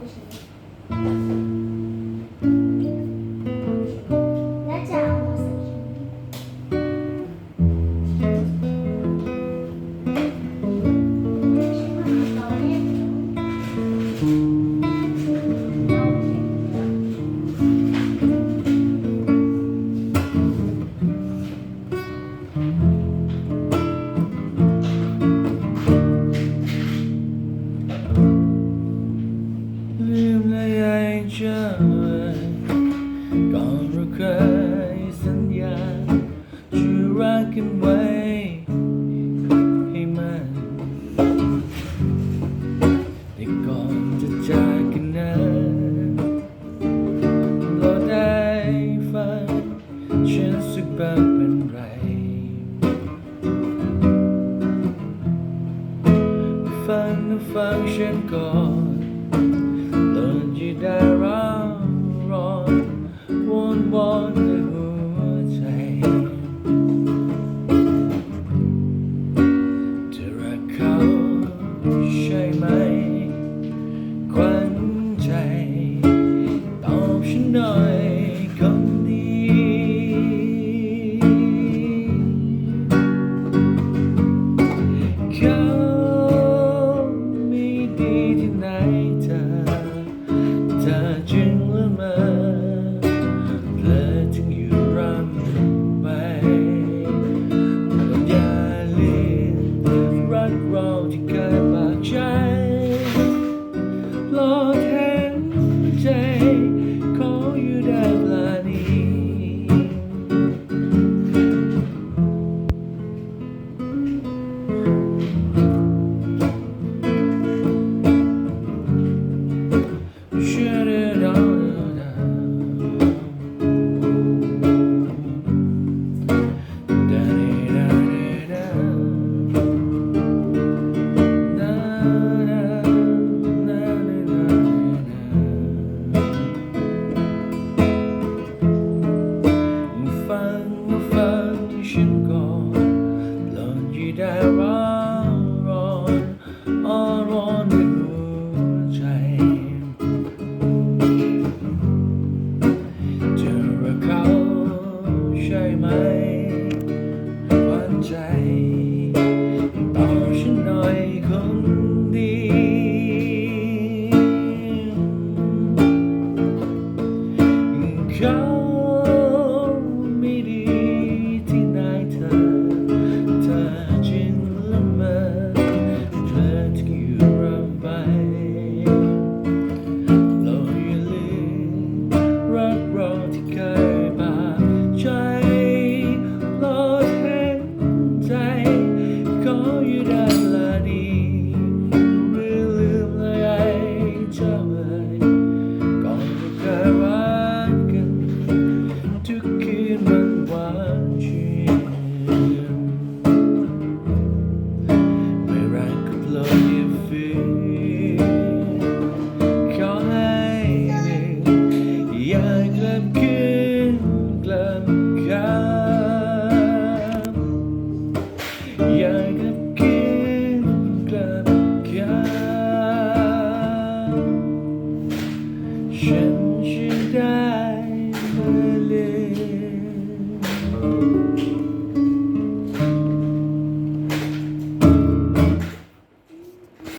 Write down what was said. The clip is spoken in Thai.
ไป ลืมและยังเชื่อก่อนเราเคยสัญญาจะรักกันไว้ ให้มันแต่ก่อนจะจากกันนั้นเราได้ฟังฉันสึกบ้างเป็นไรฟังนะฟังฉันก่อน my